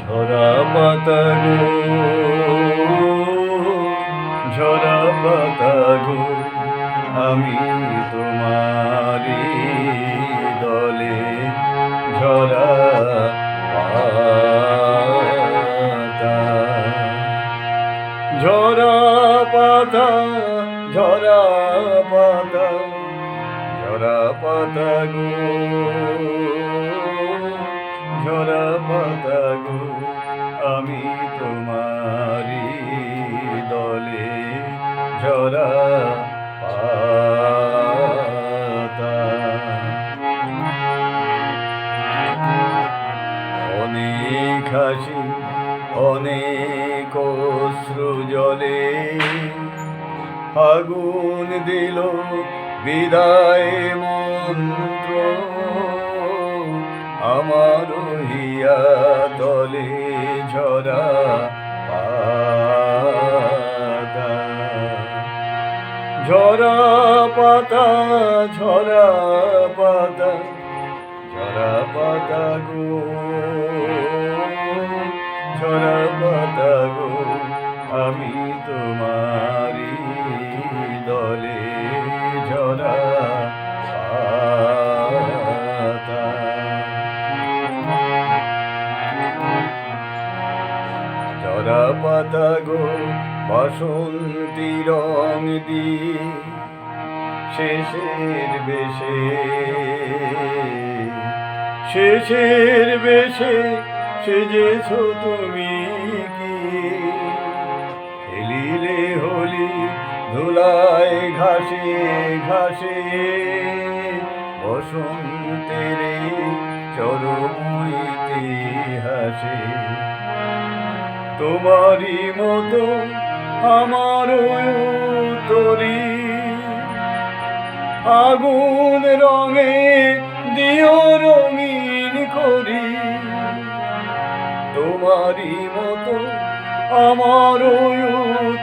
ঝরা পাতা গো ঝরা পাতা গো আমি তোমারি দলে ঝরা পাতা। ঝরা পাতা ঝরা পাতা ঝরা পাতা গো অনেক অনেক জলে দিল বিদায় মন্ত্র আমার হিয়া তলে। ঝরা পাতা ঝরা পাতা ঝরা পাতা গো ঝরা পাতা গো আমি পাতা গো, বাসন্তী রং দিয়ে শেষের বেশে। শেষের বেশে সেজেছ তুমি কি? খেলিলে হলি, ধুলায় ঘাসে ঘাসে। বসন্তের চরম ইতিহাসে তোমারই মতো আমার তরি আগুন রঙে দিও রঙিন করি। তোমারই মতো আমার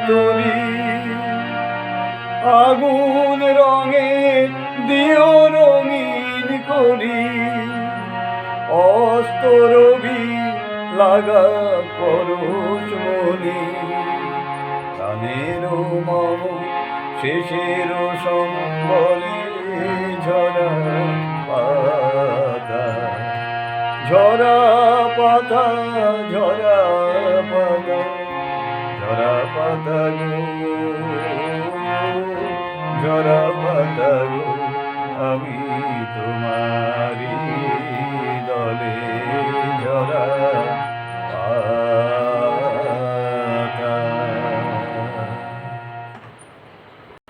তরি আগুন রঙে দিও রঙিন করি। অস্ত অস্তরবি লাগা পরশ মনি প্রাণের মম, শেষের সম্বলে ঝরা পাতা ঝরা পাতা ঝরা পাতা ঝরা পাতা ঝরা পাতা আমি